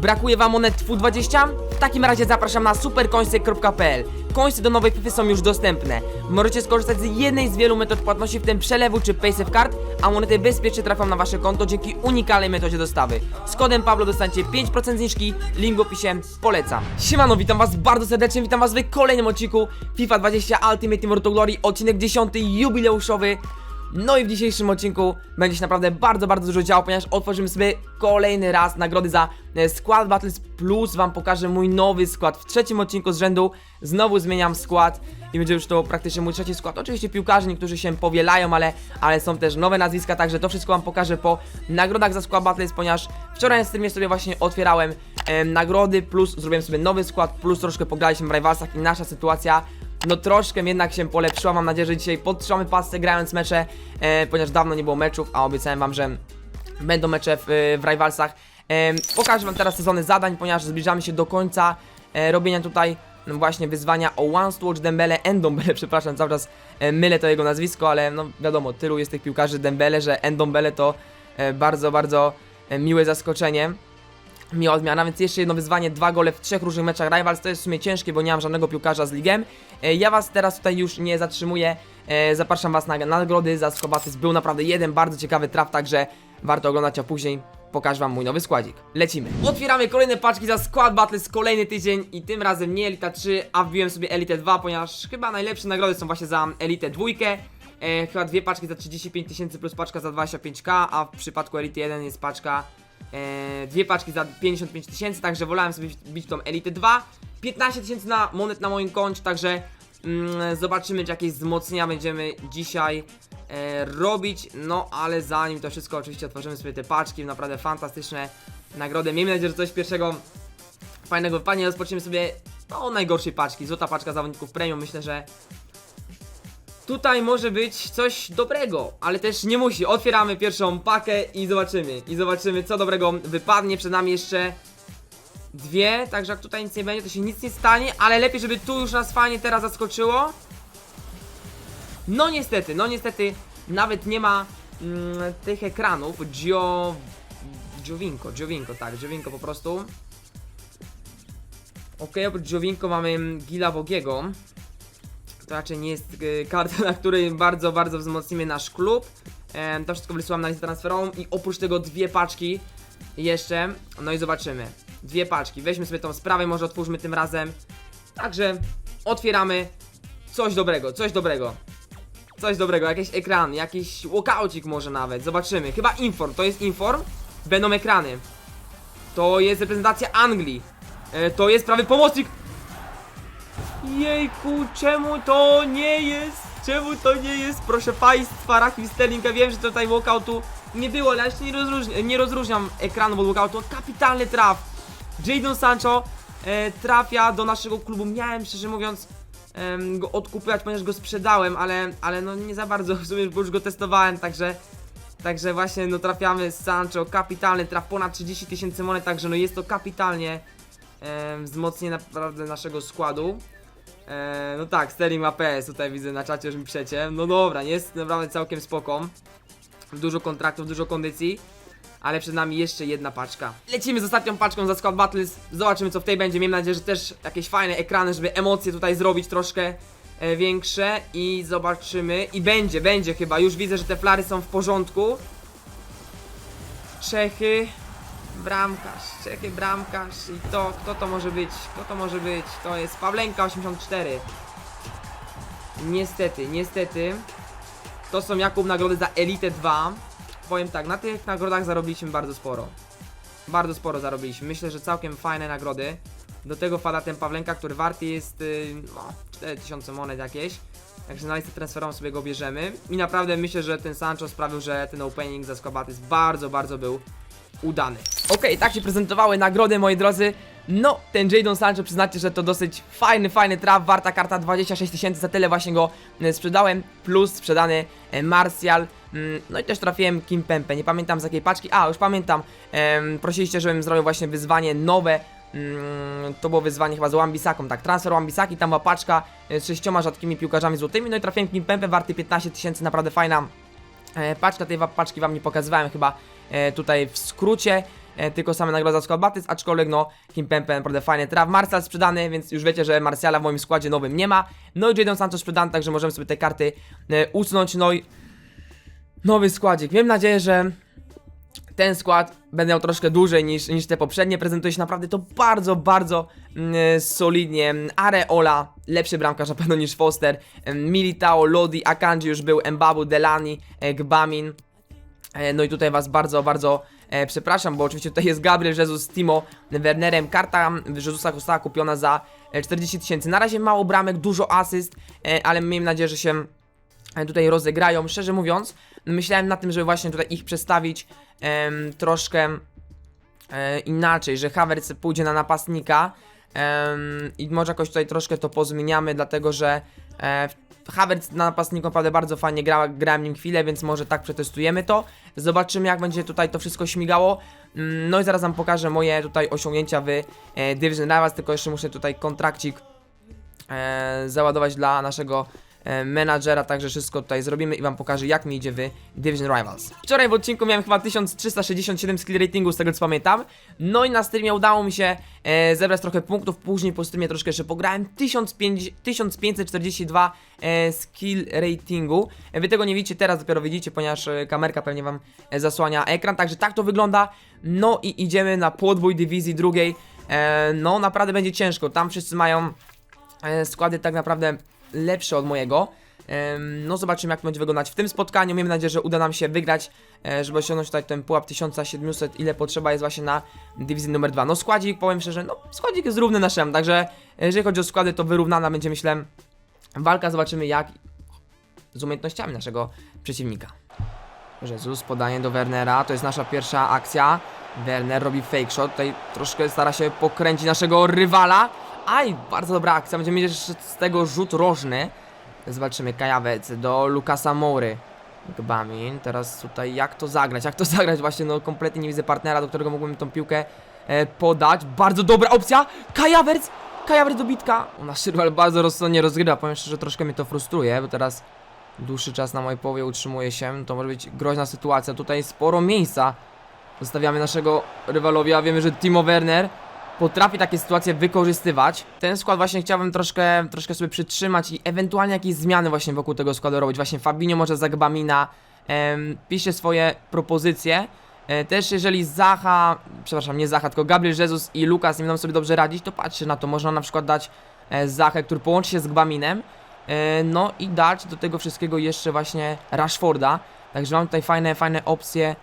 Brakuje wam monet FU20? W takim razie zapraszam na supercoinsy.pl. Coinsy do nowej FIFA są już dostępne. Możecie skorzystać z jednej z wielu metod płatności, w tym przelewu czy paysafe card, a monety bezpiecznie trafią na wasze konto dzięki unikalnej metodzie dostawy. Z kodem Pablo dostaniecie 5% zniżki, link w opisie, polecam. Siemano, witam was bardzo serdecznie, witam was w kolejnym odcinku FIFA 20 Ultimate to Glory, odcinek 10 jubileuszowy. No i w dzisiejszym odcinku będzie się naprawdę bardzo, bardzo dużo działo, ponieważ otworzymy sobie kolejny raz nagrody za e, Squad Battles Plus. Wam pokażę mój nowy skład w trzecim odcinku z rzędu. Znowu zmieniam skład i będzie już to praktycznie mój trzeci skład. Oczywiście piłkarze, niektórzy się powielają, ale, ale są też nowe nazwiska, także to wszystko wam pokażę po nagrodach za Squad Battles, ponieważ wczoraj na streamie sobie właśnie otwierałem e, nagrody, plus zrobiłem sobie nowy skład, plus troszkę pograliśmy w Rivalsach i nasza sytuacja no troszkę jednak się polepszyła. Mam nadzieję, że dzisiaj podtrzymamy pasce grając mecze, e, ponieważ dawno nie było meczów, a obiecałem wam, że będą mecze w, w Rivalsach. E, pokażę wam teraz sezony zadań, ponieważ zbliżamy się do końca e, robienia tutaj no właśnie wyzwania o One Watch Dembele, Endombele, przepraszam, cały czas e, mylę to jego nazwisko, ale no wiadomo, tylu jest tych piłkarzy Dembele, że Endombele to e, bardzo, bardzo e, miłe zaskoczenie miła odmiana, więc jeszcze jedno wyzwanie, dwa gole w trzech różnych meczach Rivals, to jest w sumie ciężkie, bo nie mam żadnego piłkarza z ligiem. E, Ja was teraz tutaj już nie zatrzymuję, e, zapraszam was na nagrody za Skobatys, był naprawdę jeden bardzo ciekawy traf, także warto oglądać, a później pokażę wam mój nowy składzik. Lecimy. Otwieramy kolejne paczki za Squad Battles, kolejny tydzień i tym razem nie Elita 3, a wbiłem sobie Elite 2, ponieważ chyba najlepsze nagrody są właśnie za Elite 2. E, chyba dwie paczki za 35 tysięcy plus paczka za 25k, a w przypadku Elite 1 jest paczka e, dwie paczki za 55 tysięcy, także wolałem sobie bić tą Elite 2. 15 tysięcy na monet na moim koncie, także mm, zobaczymy, czy jakieś wzmocnienia będziemy dzisiaj e, robić. No, ale zanim to wszystko, oczywiście otworzymy sobie te paczki, naprawdę fantastyczne nagrody. Miejmy nadzieję, że coś pierwszego fajnego wypadnie. Rozpoczniemy sobie no, najgorszej paczki. Złota paczka zawodników premium. Myślę, że tutaj może być coś dobrego, ale też nie musi. Otwieramy pierwszą pakę i zobaczymy. I zobaczymy, co dobrego wypadnie. Przed nami jeszcze dwie, także jak tutaj nic nie będzie, to się nic nie stanie, ale lepiej, żeby tu już nas fajnie teraz zaskoczyło. No niestety, no niestety, nawet nie ma mm, tych ekranów. Gio... Giovinco, Giovinco, tak, Giovinco po prostu. Okej, oprócz Giovinco mamy Gila Bogiego. To raczej nie jest y, karta, na której bardzo, bardzo wzmocnimy nasz klub. To wszystko wysyłam na listę transferową i oprócz tego dwie paczki jeszcze. No i zobaczymy. Dwie paczki. Weźmy sobie tą sprawę, może otwórzmy tym razem. Także otwieramy coś dobrego, coś dobrego. Coś dobrego, jakiś ekran, jakiś walkoucik może nawet. Zobaczymy. Chyba inform, to jest inform. Będą ekrany. To jest reprezentacja Anglii. E, to jest prawy pomocnik. Jejku, czemu to nie jest? Czemu to nie jest? Proszę Państwa, Rakim Sterling, ja wiem, że tutaj walkoutu nie było, ale ja jeszcze nie, rozróżni nie rozróżniam ekranu od walkoutu. Kapitalny traf. Jadon Sancho e, trafia do naszego klubu. Miałem, szczerze mówiąc, em, go odkupywać, ponieważ go sprzedałem, ale, ale no nie za bardzo, w sumie bo już go testowałem, także... Także właśnie, no trafiamy z Sancho, kapitalny traf, ponad 30 tysięcy monet, także no jest to kapitalnie em, wzmocnienie naprawdę naszego składu. E, no tak, Sterling ma PS, tutaj widzę na czacie, że mi przecie. No dobra, jest naprawdę całkiem spoko. Dużo kontraktów, dużo kondycji. Ale przed nami jeszcze jedna paczka. Lecimy z ostatnią paczką za Squad Battles. Zobaczymy co w tej będzie. Miejmy nadzieję, że też jakieś fajne ekrany, żeby emocje tutaj zrobić troszkę e, większe. I zobaczymy. I będzie, będzie chyba. Już widzę, że te flary są w porządku. Czechy. Bramkarz, Czechy, bramkarz i to, kto to może być? Kto to może być? To jest Pawlenka 84. Niestety, niestety. To są Jakub nagrody za Elite 2. Powiem tak, na tych nagrodach zarobiliśmy bardzo sporo. Bardzo sporo zarobiliśmy. Myślę, że całkiem fajne nagrody. Do tego wpada ten Pawlenka, który warty jest yy, no, 4000 monet jakieś. Także na listę transferową sobie go bierzemy. I naprawdę myślę, że ten Sancho sprawił, że ten opening za Skobatys bardzo, bardzo był udany. Okej, tak się prezentowały nagrody, moi drodzy. No, ten Jadon Sancho, przyznacie, że to dosyć fajny, fajny traf, warta karta 26 tysięcy, za tyle właśnie go e, sprzedałem, plus sprzedany e, Martial, mm, no i też trafiłem Kim Pempe, nie pamiętam z jakiej paczki, a już pamiętam, prosiliście, żebym zrobił właśnie wyzwanie nowe, Mm, to było wyzwanie chyba z Wambisaką, tak, transfer Wambisaki, tam była paczka e, z sześcioma rzadkimi piłkarzami złotymi, no i trafiłem Kim Pempe, warty 15 tysięcy, naprawdę fajna paczka. Tej paczki wam nie pokazywałem chyba tutaj w skrócie. e, tylko same nagrody za skład Batys, aczkolwiek no, Kim Pempe naprawdę fajny traf. Martial sprzedany, więc już wiecie, że Martiala w moim składzie nowym nie ma. No i Jadon Sancho sprzedany, także możemy sobie te karty e, usunąć, no i nowy składzik. Miejmy nadzieję, że ten skład będę miał troszkę dłużej niż, niż te poprzednie. Prezentuje się naprawdę to bardzo, bardzo mm, solidnie. Areola, lepszy bramkarz na pewno niż Foster. Militao, Lodi, Akanji już był, Mbabu, Delani, e, Gbamin. E, No i tutaj was bardzo, bardzo e, przepraszam, bo oczywiście tutaj jest Gabriel Jesus z Timo Wernerem. Karta Jezusa została kupiona za e, 40 tysięcy. Na razie mało bramek, dużo asyst, e, ale miejmy nadzieję, że się e, tutaj rozegrają. Szczerze mówiąc, myślałem na tym, żeby właśnie tutaj ich przestawić em, troszkę e, inaczej, że Havertz pójdzie na napastnika i może jakoś tutaj troszkę to pozmieniamy, dlatego że e, Havertz na napastniku naprawdę bardzo fajnie gra, grałem nim chwilę, więc może tak przetestujemy to. Zobaczymy jak będzie tutaj to wszystko śmigało. Mm, No i zaraz wam pokażę moje tutaj osiągnięcia w e, Division Rivals, tylko jeszcze muszę tutaj kontrakcik e, załadować dla naszego e, menadżera, także wszystko tutaj zrobimy i wam pokażę jak mi idzie w Division Rivals. Wczoraj w odcinku miałem chyba 1367 skill ratingu z tego co pamiętam, no i na streamie udało mi się e, zebrać trochę punktów, później po streamie troszkę jeszcze pograłem, 1500 1542 e, skill ratingu, e, wy tego nie widzicie, teraz dopiero widzicie, ponieważ e, kamerka pewnie wam e, zasłania ekran, także tak to wygląda, no i idziemy na podbój dywizji drugiej, e, no naprawdę będzie ciężko, tam wszyscy mają e, składy tak naprawdę lepsze od mojego. No zobaczymy jak to będzie wyglądać w tym spotkaniu. Miejmy nadzieję, że uda nam się wygrać, e, żeby osiągnąć tutaj ten pułap 1700, ile potrzeba jest właśnie na dywizji numer 2. No składzik, powiem szczerze, no składzik jest równy naszemu, także jeżeli chodzi o składy, to wyrównana będzie myślę walka. Zobaczymy jak z umiejętnościami naszego przeciwnika. Jezus, podanie do Wernera, to jest nasza pierwsza akcja. Werner robi fake shot, tutaj troszkę stara się pokręcić naszego rywala. Aj, bardzo dobra akcja, będziemy mieć jeszcze z tego rzut rożny. Zobaczymy, Kajawec do Lukasa Mory. Gbamin, teraz tutaj jak to zagrać, jak to zagrać właśnie, no kompletnie nie widzę partnera, do którego mógłbym tą piłkę e, podać. Bardzo dobra opcja, Kajawerc, Kajawerc do bitka. Nasz rywal bardzo rozsądnie rozgrywa, powiem szczerze, troszkę mnie to frustruje, bo teraz dłuższy czas na mojej połowie utrzymuje się, to może być groźna sytuacja, tutaj sporo miejsca zostawiamy naszego rywalowi, a wiemy, że Timo Werner potrafi takie sytuacje wykorzystywać. Ten skład właśnie chciałbym troszkę, troszkę sobie przytrzymać i ewentualnie jakieś zmiany właśnie wokół tego składu robić. Właśnie Fabinho może za Gbamina. Em, piszcie swoje propozycje. E, też jeżeli Zacha, przepraszam, nie Zacha, tylko Gabriel Jesus i Lukas nie będą sobie dobrze radzić, to patrzcie na to. Można na przykład dać e, Zachę, który połączy się z Gbaminem. E, no i dać do tego wszystkiego jeszcze właśnie Rashforda. Także mam tutaj fajne, fajne opcje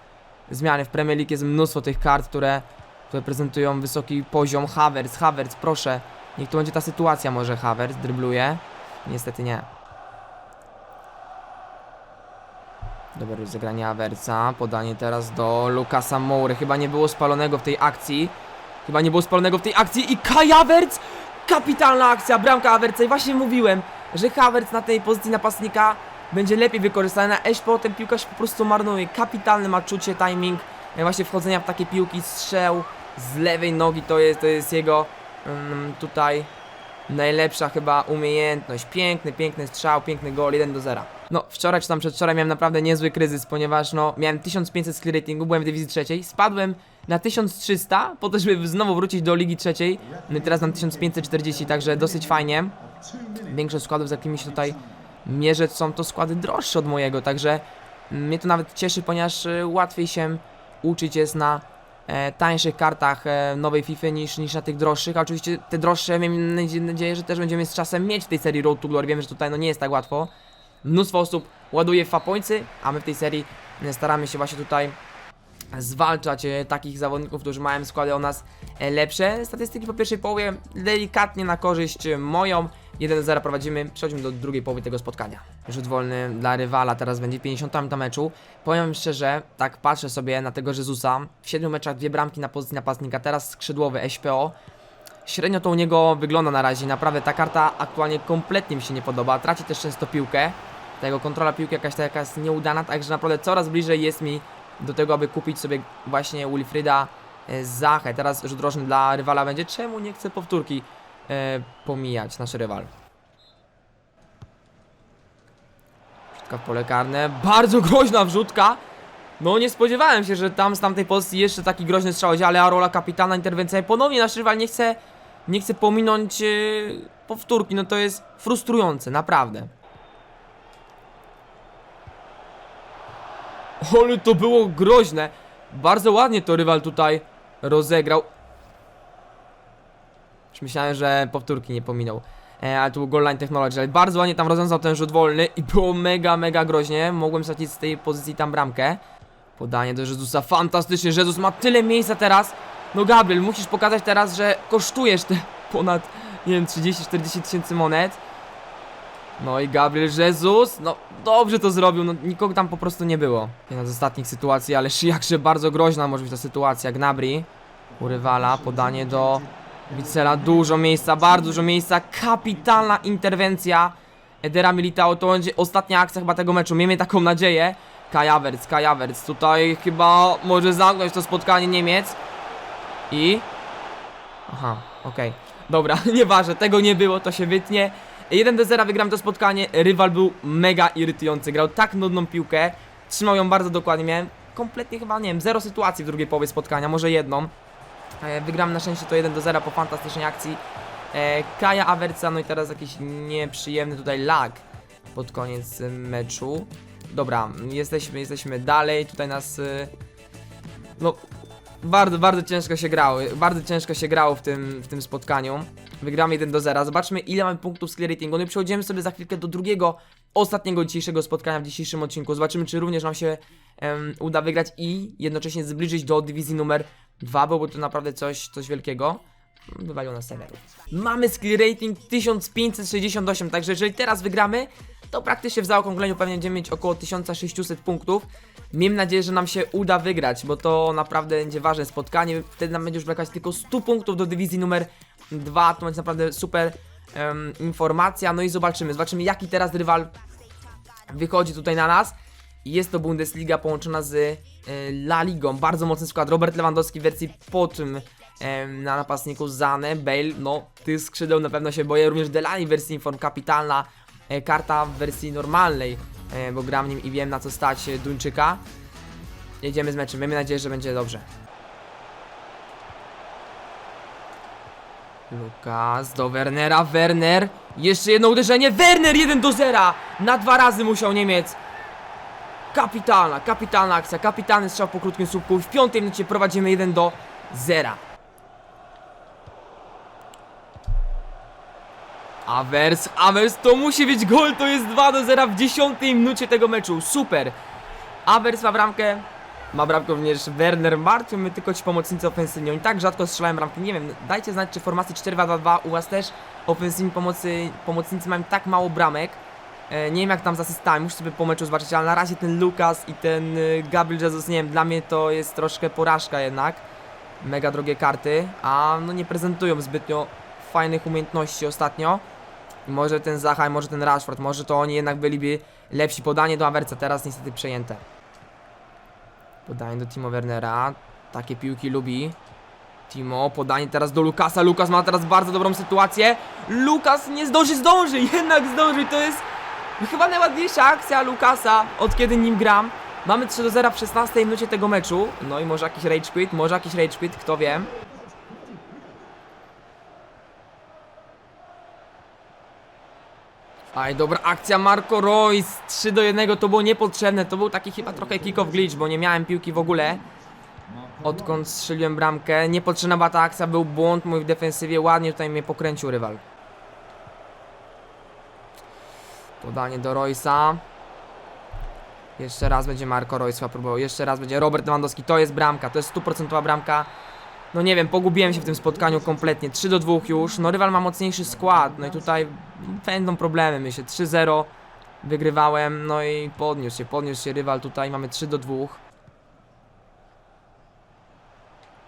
zmiany. W Premier League jest mnóstwo tych kart, które które prezentują wysoki poziom. Havertz, Havertz, proszę. Niech to będzie ta sytuacja może Havertz drybluje. Niestety nie. Dobre rozegranie Havertza. Podanie teraz do Lukasa Moury. Chyba nie było spalonego w tej akcji. Chyba nie było spalonego w tej akcji. I Kai Havertz! Kapitalna akcja, bramka Havertza. I właśnie mówiłem, że Havertz na tej pozycji napastnika będzie lepiej wykorzystany. A Eś potem piłkarz po prostu marnuje. Kapitalne ma czucie, timing. Właśnie wchodzenia w takie piłki, strzał z lewej nogi to jest, to jest jego mm, tutaj najlepsza chyba umiejętność. Piękny, piękny strzał, piękny gol, 1 do 0. No, wczoraj czy tam przedwczoraj miałem naprawdę niezły kryzys, ponieważ no, miałem 1500 skill ratingu, byłem w dywizji trzeciej, spadłem na 1300, po to, żeby znowu wrócić do ligi trzeciej. No i teraz mam 1540, także dosyć fajnie. Większość składów, z jakimi się tutaj mierzę, są to składy droższe od mojego, także mnie to nawet cieszy, ponieważ y, łatwiej się uczyć jest na e, tańszych kartach e, nowej FIFA niż, niż na tych droższych, a oczywiście te droższe mam nadzie- nadzieję, że też będziemy z czasem mieć w tej serii Road to Glory, wiem, że tutaj no nie jest tak łatwo. Mnóstwo osób ładuje w fapońcy, a my w tej serii e, staramy się właśnie tutaj zwalczać e, takich zawodników, którzy mają składy o nas e, lepsze. Statystyki po pierwszej połowie delikatnie na korzyść e, moją. 1-0 prowadzimy, przechodzimy do drugiej połowy tego spotkania. Rzut wolny dla rywala, teraz będzie 50 minuta meczu. Powiem szczerze, tak patrzę sobie na tego Jezusa. W 7 meczach dwie bramki na pozycji napastnika, teraz skrzydłowy SPO. Średnio to u niego wygląda na razie, naprawdę ta karta aktualnie kompletnie mi się nie podoba. Traci też często piłkę. Ta jego kontrola piłki jakaś taka jest nieudana, także naprawdę coraz bliżej jest mi do tego, aby kupić sobie właśnie Wilfrida e, Zachę. Teraz rzut roczny dla rywala będzie. Czemu nie chce powtórki e, pomijać nasz rywal? Wrzutka w pole karne. Bardzo groźna wrzutka. No nie spodziewałem się, że tam z tamtej pozycji jeszcze taki groźny strzał ale Arola kapitana interwencja i ponownie nasz rywal nie chce, nie chce pominąć yy, powtórki, no to jest frustrujące, naprawdę. Ale to było groźne. Bardzo ładnie to rywal tutaj rozegrał. Już myślałem, że powtórki nie pominął. E, ale tu goal line technology, ale bardzo ładnie tam rozwiązał ten rzut wolny i było mega, mega groźnie. Mogłem stracić z tej pozycji tam bramkę. Podanie do Jezusa, fantastycznie. Jezus ma tyle miejsca teraz. No Gabriel, musisz pokazać teraz, że kosztujesz te ponad, nie wiem, 30-40 tysięcy monet. No i Gabriel Jesus, no dobrze to zrobił, no nikogo tam po prostu nie było. Jedna z ostatnich sytuacji, ale jakże bardzo groźna może być ta sytuacja. Gnabry u podanie do Wicela, dużo miejsca, bardzo dużo miejsca, kapitalna interwencja Edera Militao, to będzie ostatnia akcja chyba tego meczu, miejmy taką nadzieję. Kajawerc, Kajawerc, tutaj chyba może zamknąć to spotkanie Niemiec. I... Aha, okej. Dobra, nieważne, tego nie było, to się wytnie. 1 do 0 wygram to spotkanie. Rywal był mega irytujący. Grał tak nudną piłkę. Trzymał ją bardzo dokładnie. Miałem kompletnie chyba, nie wiem, zero sytuacji w drugiej połowie spotkania, może jedną. E, Wygram na szczęście to 1 do 0 po fantastycznej akcji. E, Kaja Awerca, no i teraz jakiś nieprzyjemny tutaj lag pod koniec meczu. Dobra, jesteśmy, jesteśmy dalej. Tutaj nas. e, No, bardzo, bardzo ciężko się grało. Bardzo ciężko się grało w tym, w tym spotkaniu. Wygramy 1 do 0. Zobaczmy ile mamy punktów clear ratingu. No i przechodzimy sobie za chwilkę do drugiego, ostatniego dzisiejszego spotkania w dzisiejszym odcinku. Zobaczymy czy również nam się em, uda wygrać i jednocześnie zbliżyć do dywizji numer 2, bo było to naprawdę coś, coś wielkiego. Wywalił nas serwerów. Mamy skill rating 1568, także jeżeli teraz wygramy, to praktycznie w zaokrągleniu pewnie będziemy mieć około 1600 punktów. Miejmy nadzieję, że nam się uda wygrać, bo to naprawdę będzie ważne spotkanie. Wtedy nam będzie już brakać tylko 100 punktów do dywizji numer 2. To będzie naprawdę super em, informacja. No i zobaczymy, zobaczymy jaki teraz rywal wychodzi tutaj na nas. Jest to Bundesliga połączona z e, La Ligą. Bardzo mocny skład. Robert Lewandowski w wersji po tym na napastniku Zane, Bale, no tych skrzydeł na pewno się boję. Również Delany w wersji Inform kapitalna. E, karta w wersji normalnej, e, bo gram nim i wiem na co stać Duńczyka. Jedziemy z meczem. Miejmy nadzieję, że będzie dobrze. Lukas do Wernera, Werner. Jeszcze jedno uderzenie, Werner 1 do 0. Na dwa razy musiał Niemiec. Kapitalna, kapitalna akcja, kapitalny strzał po krótkim słupku. W piątej minucie prowadzimy 1 do 0. Avers, Avers, to musi być gol, to jest 2 do 0 w 10 minucie tego meczu, super. Avers ma bramkę, ma bramkę również Werner Martwią my tylko ci pomocnicy ofensywni, oni tak rzadko strzelają bramki, nie wiem, dajcie znać czy w formacji 4-2-2 u was też ofensywni pomocy, pomocnicy mają tak mało bramek. E, nie wiem jak tam z asystami, muszę sobie po meczu zobaczyć, ale na razie ten Lukas i ten y, Gabriel Jesus, nie wiem, dla mnie to jest troszkę porażka jednak. Mega drogie karty, a no nie prezentują zbytnio fajnych umiejętności ostatnio. Może ten Zacha, może ten Rashford, może to oni jednak byliby lepsi. Podanie do Awerca, teraz niestety przejęte. Podanie do Timo Wernera. Takie piłki lubi. Timo, podanie teraz do Lukasa. Lukas ma teraz bardzo dobrą sytuację. Lukas nie zdąży, zdąży, jednak zdąży. To jest chyba najładniejsza akcja Lukasa, od kiedy nim gram. Mamy 3 do 0 w 16 minucie tego meczu. No i może jakiś rage quit, może jakiś rage quit, kto wie. Aj, dobra akcja Marco Royce 3 do 1 to było niepotrzebne, to był taki chyba trochę kick-off glitch, bo nie miałem piłki w ogóle. Odkąd strzeliłem bramkę, niepotrzebna była ta akcja, był błąd mój w defensywie, ładnie tutaj mnie pokręcił rywal. Podanie do Royce'a. Jeszcze raz będzie Marco Royce próbował, jeszcze raz będzie Robert Lewandowski, to jest bramka, to jest stuprocentowa bramka no nie wiem, pogubiłem się w tym spotkaniu kompletnie. 3 do 2 już. No rywal ma mocniejszy skład. No i tutaj będą problemy, myślę. 3-0 wygrywałem. No i podniósł się, podniósł się rywal tutaj. Mamy 3 do 2.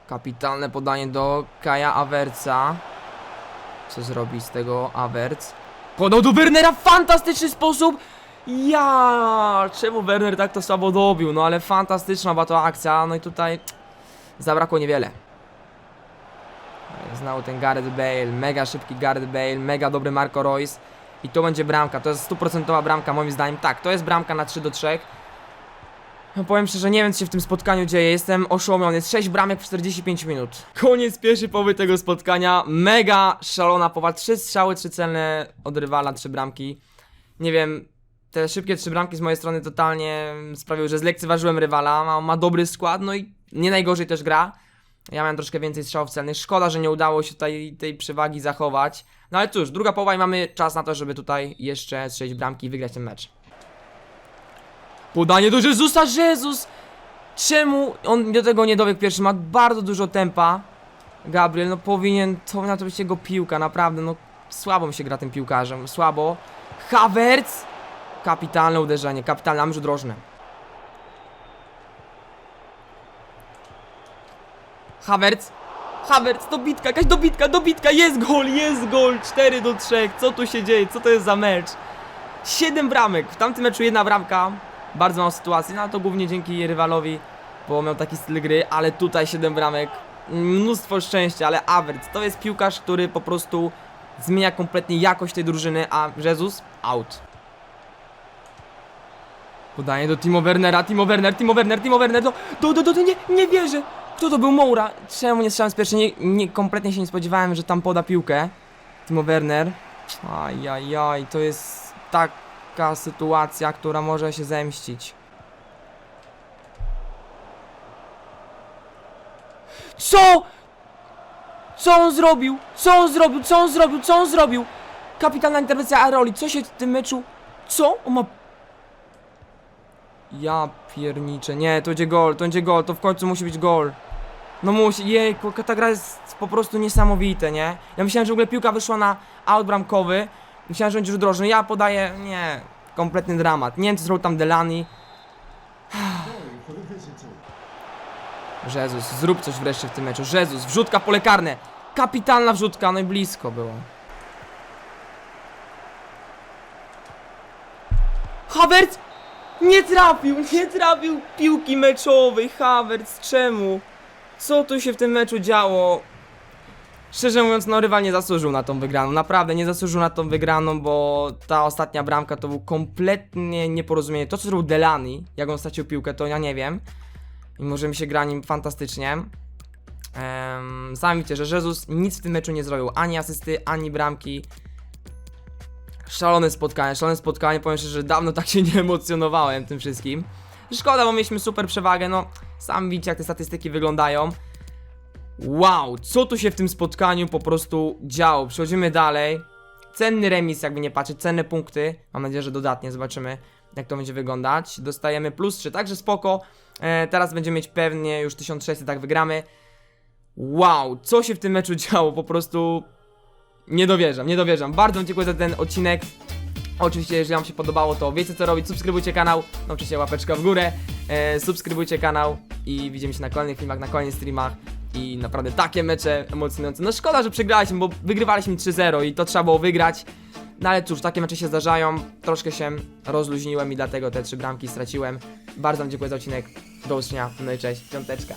Kapitalne podanie do Kaja Awerca. Co zrobi z tego Awerc? Podał do Wernera w fantastyczny sposób! Ja, czemu Werner tak to słabo dobił? No ale fantastyczna była to akcja. No i tutaj zabrakło niewiele. Znał ten Gareth Bale, mega szybki Gareth Bale, mega dobry Marco Royce. I to będzie bramka, to jest stuprocentowa bramka moim zdaniem, tak, to jest bramka na 3 do 3 No powiem szczerze, nie wiem co się w tym spotkaniu dzieje, jestem oszołomiony, jest 6 bramek w 45 minut. Koniec pierwszej połowy tego spotkania, mega szalona połowa, 3 strzały, 3 celne od rywala, 3 bramki. Nie wiem, te szybkie 3 bramki z mojej strony totalnie sprawiły, że zlekceważyłem rywala, ma, ma dobry skład, no i nie najgorzej też gra. Ja miałem troszkę więcej strzałów celnych, szkoda, że nie udało się tutaj tej przewagi zachować. No ale cóż, druga połowa i mamy czas na to, żeby tutaj jeszcze strzelić bramki i wygrać ten mecz. Podanie do Jezusa, Jezus! Czemu on do tego nie dobiegł pierwszy? Ma bardzo dużo tempa. Gabriel, no powinien, to na to być jego piłka, naprawdę, no słabo mi się gra tym piłkarzem, słabo. Havertz! Kapitalne uderzenie, kapitalne, mam drożne. Havertz! Havertz, dobitka, jakaś dobitka, dobitka, jest gol, jest gol, 4 do 3, co tu się dzieje, co to jest za mecz? 7 bramek, w tamtym meczu jedna bramka, bardzo mało sytuacji, no to głównie dzięki rywalowi, bo miał taki styl gry, ale tutaj 7 bramek, mnóstwo szczęścia, ale Havertz to jest piłkarz, który po prostu zmienia kompletnie jakość tej drużyny, a Jezus out. Podanie do Timo Wernera, Timo Werner, Timo Werner, Timo Werner, do, do, do, do, do nie, nie wierzę! Kto to był Moura? Czemu nie strzelałem z pierwszej? Nie, nie, kompletnie się nie spodziewałem, że tam poda piłkę. Timo Werner. Ajajaj, to jest taka sytuacja, która może się zemścić. Co? Co on zrobił? Co on zrobił? Co on zrobił? Co on zrobił? Kapitalna interwencja Aroli. Co się w tym meczu... Co? On ma... Ja pierniczę. Nie, to będzie gol, to będzie gol. To w końcu musi być gol. No musi, jejku, ta gra jest po prostu niesamowite, nie? Ja myślałem, że w ogóle piłka wyszła na out bramkowy. Myślałem, że będzie już drożny. Ja podaję, nie, kompletny dramat. Nie wiem, co zrobił tam Delani. Jezus, zrób coś wreszcie w tym meczu. Jezus, wrzutka pole karne. Kapitalna wrzutka, no i blisko było. Havertz! Nie trafił, nie trafił piłki meczowej. Havertz, czemu? Co tu się w tym meczu działo? Szczerze mówiąc, no rywal nie zasłużył na tą wygraną. Naprawdę nie zasłużył na tą wygraną, bo ta ostatnia bramka to był kompletnie nieporozumienie. To, co zrobił Delani, jak on stracił piłkę, to ja nie wiem. I może mi się gra nim fantastycznie. Um, sami widzicie, że Jezus nic w tym meczu nie zrobił. Ani asysty, ani bramki. Szalone spotkanie, szalone spotkanie. Powiem szczerze, że dawno tak się nie emocjonowałem tym wszystkim. Szkoda, bo mieliśmy super przewagę. No, sami widzicie, jak te statystyki wyglądają. Wow, co tu się w tym spotkaniu po prostu działo? Przechodzimy dalej. Cenny remis, jakby nie patrzeć, cenne punkty. Mam nadzieję, że dodatnie zobaczymy, jak to będzie wyglądać. Dostajemy plus 3, także spoko. E, teraz będziemy mieć pewnie już 1600, tak wygramy. Wow, co się w tym meczu działo? Po prostu nie dowierzam, nie dowierzam. Bardzo dziękuję za ten odcinek. Oczywiście, jeżeli wam się podobało, to wiecie co robić. Subskrybujcie kanał, no oczywiście łapeczka w górę. E, subskrybujcie kanał i widzimy się na kolejnych filmach, na kolejnych streamach. I naprawdę takie mecze emocjonujące. No szkoda, że przegraliśmy, bo wygrywaliśmy 3-0 i to trzeba było wygrać. No ale cóż, takie mecze się zdarzają. Troszkę się rozluźniłem i dlatego te trzy bramki straciłem. Bardzo wam dziękuję za odcinek. Do usłyszenia. No i cześć. Piąteczka.